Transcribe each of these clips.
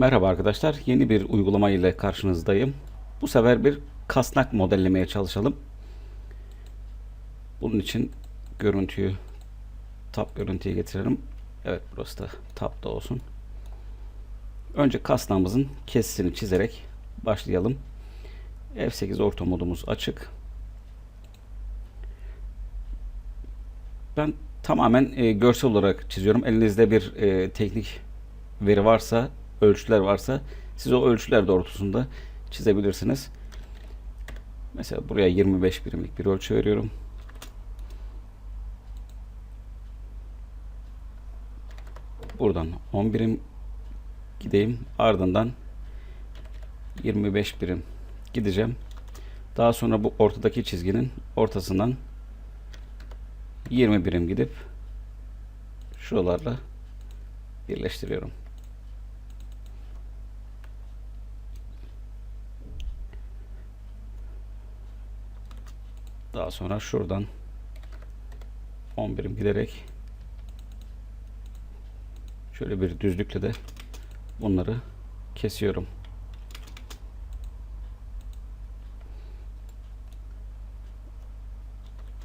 Merhaba arkadaşlar. Yeni bir uygulama ile karşınızdayım. Bu sefer bir kasnak modellemeye çalışalım. Bunun için görüntüyü tab görüntüye getirelim. Evet burası da tabda olsun. Önce kasnağımızın kesisini çizerek başlayalım. F8 orta modumuz açık. Ben tamamen e, görsel olarak çiziyorum. Elinizde bir e, teknik veri varsa, ölçüler varsa siz o ölçüler doğrultusunda çizebilirsiniz. Mesela buraya 25 birimlik bir ölçü veriyorum. Buradan 10 birim gideyim. Ardından 25 birim gideceğim. Daha sonra bu ortadaki çizginin ortasından 20 birim gidip şuralarla birleştiriyorum. Daha sonra şuradan 10 birim giderek şöyle bir düzlükle de bunları kesiyorum.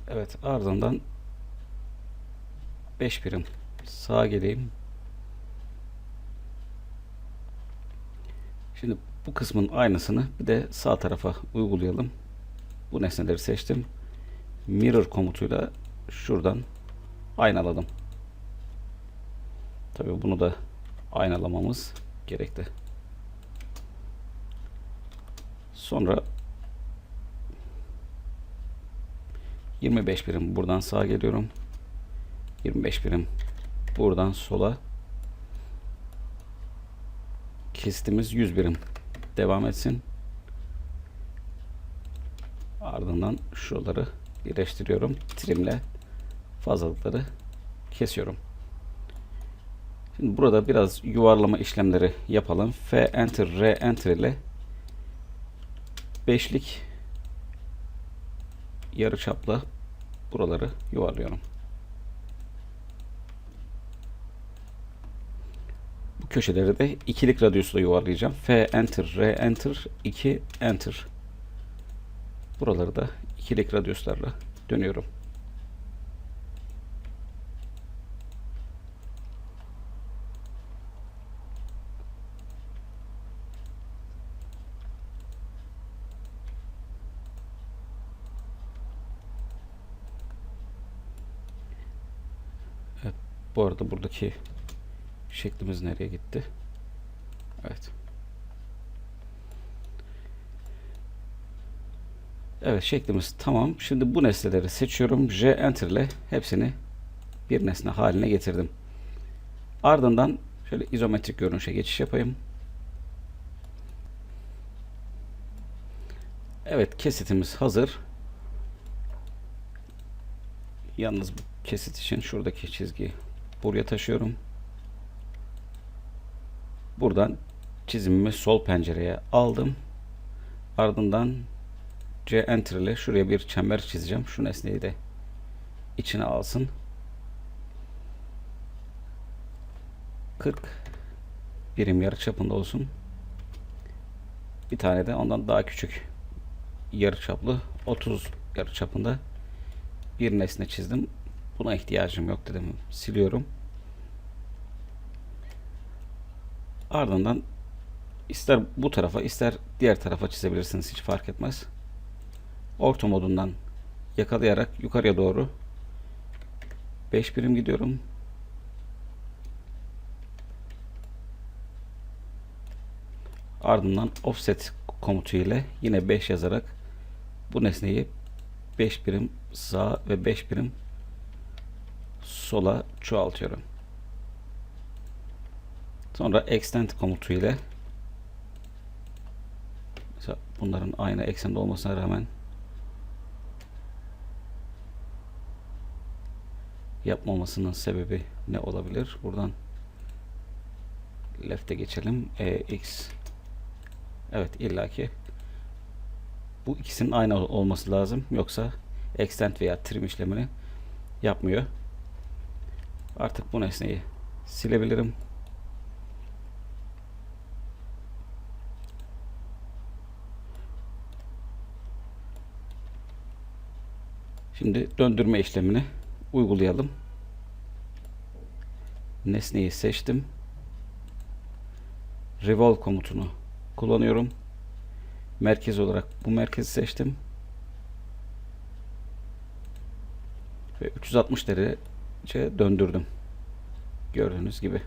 Evet ardından 5 birim sağa geleyim. Şimdi bu kısmın aynısını bir de sağ tarafa uygulayalım. Bu nesneleri seçtim. Mirror komutuyla şuradan aynaladım. Tabii bunu da aynalamamız gerekti. Sonra 25 birim buradan sağa geliyorum. 25 birim buradan sola kestiğimiz 100 birim devam etsin. Ardından şuraları birleştiriyorum. Trimle fazlalıkları kesiyorum. Şimdi burada biraz yuvarlama işlemleri yapalım. F enter R enter ile beşlik yarı çapla buraları yuvarlıyorum. Bu köşeleri de ikilik radyusla yuvarlayacağım. F enter R enter 2 enter. Buraları da ikilik radyuslarla dönüyorum. Evet, bu arada buradaki şeklimiz nereye gitti? Evet. Evet şeklimiz tamam. Şimdi bu nesneleri seçiyorum. J Enter ile hepsini bir nesne haline getirdim. Ardından şöyle izometrik görünüşe geçiş yapayım. Evet kesitimiz hazır. Yalnız bu kesit için şuradaki çizgiyi buraya taşıyorum. Buradan çizimimi sol pencereye aldım. Ardından C Enter ile şuraya bir çember çizeceğim. Şu nesneyi de içine alsın. 40 birim yarı çapında olsun. Bir tane de ondan daha küçük yarı çaplı 30 yarı çapında bir nesne çizdim. Buna ihtiyacım yok dedim. Siliyorum. Ardından ister bu tarafa ister diğer tarafa çizebilirsiniz. Hiç fark etmez. Orta modundan yakalayarak yukarıya doğru 5 birim gidiyorum. Ardından offset komutu ile yine 5 yazarak bu nesneyi 5 birim sağa ve 5 birim sola çoğaltıyorum. Sonra extend komutu ile mesela bunların aynı eksende olmasına rağmen yapmamasının sebebi ne olabilir? Buradan left'e geçelim. E, x Evet illaki bu ikisinin aynı olması lazım. Yoksa extend veya trim işlemini yapmıyor. Artık bu nesneyi silebilirim. Şimdi döndürme işlemini uygulayalım. Nesneyi seçtim. Revolve komutunu kullanıyorum. Merkez olarak bu merkezi seçtim. Ve 360 derece döndürdüm. Gördüğünüz gibi.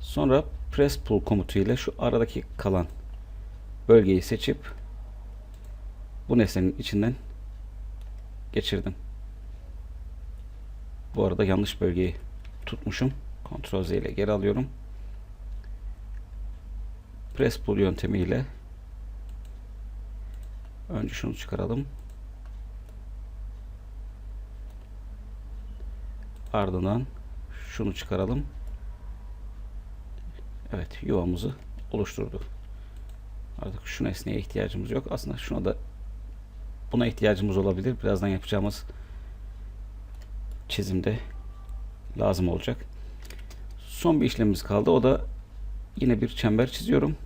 Sonra press pull komutu ile şu aradaki kalan bölgeyi seçip bu nesnenin içinden geçirdim. Bu arada yanlış bölgeyi tutmuşum. Ctrl Z ile geri alıyorum. Press pull yöntemiyle önce şunu çıkaralım. Ardından şunu çıkaralım. Evet yuvamızı oluşturdu. Artık şu nesneye ihtiyacımız yok. Aslında şuna da buna ihtiyacımız olabilir. Birazdan yapacağımız çizimde lazım olacak. Son bir işlemimiz kaldı. O da yine bir çember çiziyorum.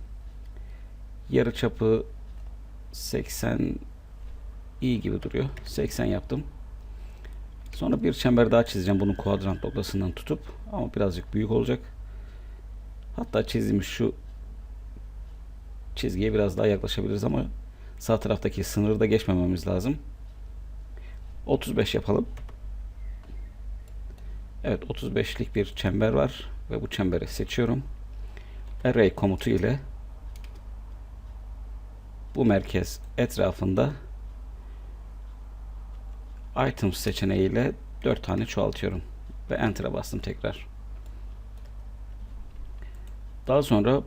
Yarı çapı 80 iyi gibi duruyor. 80 yaptım. Sonra bir çember daha çizeceğim. Bunun kuadrant noktasından tutup ama birazcık büyük olacak. Hatta çizdiğimiz şu çizgiye biraz daha yaklaşabiliriz ama sağ taraftaki sınırı da geçmememiz lazım. 35 yapalım. Evet 35'lik bir çember var ve bu çemberi seçiyorum. Array komutu ile bu merkez etrafında items seçeneğiyle 4 tane çoğaltıyorum ve enter'a bastım tekrar. Daha sonra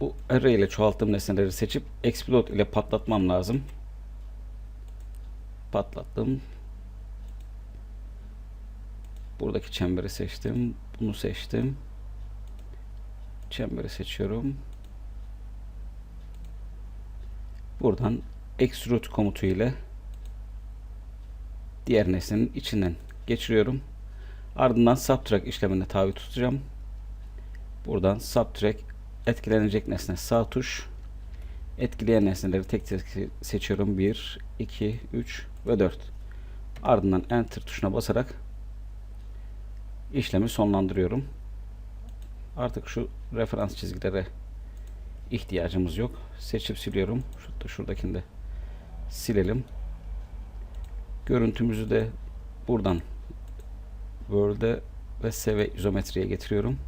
bu array ile çoğalttığım nesneleri seçip explode ile patlatmam lazım. Patlattım. Buradaki çemberi seçtim. Bunu seçtim. Çemberi seçiyorum. Buradan extrude komutu ile diğer nesnenin içinden geçiriyorum. Ardından subtract işlemine tabi tutacağım. Buradan subtract etkilenecek nesne sağ tuş. Etkileyen nesneleri tek tek seçiyorum. 1, 2, 3 ve 4. Ardından enter tuşuna basarak işlemi sonlandırıyorum. Artık şu referans çizgilere ihtiyacımız yok. Seçip siliyorum. Şurada şuradakini de silelim. Görüntümüzü de buradan Word'e ve Save izometriye getiriyorum.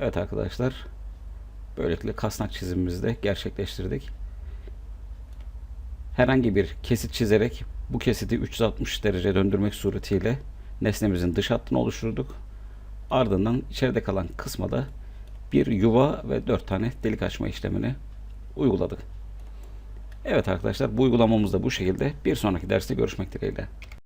Evet arkadaşlar. Böylelikle kasnak çizimimizi de gerçekleştirdik. Herhangi bir kesit çizerek bu kesiti 360 derece döndürmek suretiyle nesnemizin dış hattını oluşturduk. Ardından içeride kalan kısma da bir yuva ve 4 tane delik açma işlemini uyguladık. Evet arkadaşlar bu uygulamamız da bu şekilde. Bir sonraki derste görüşmek dileğiyle.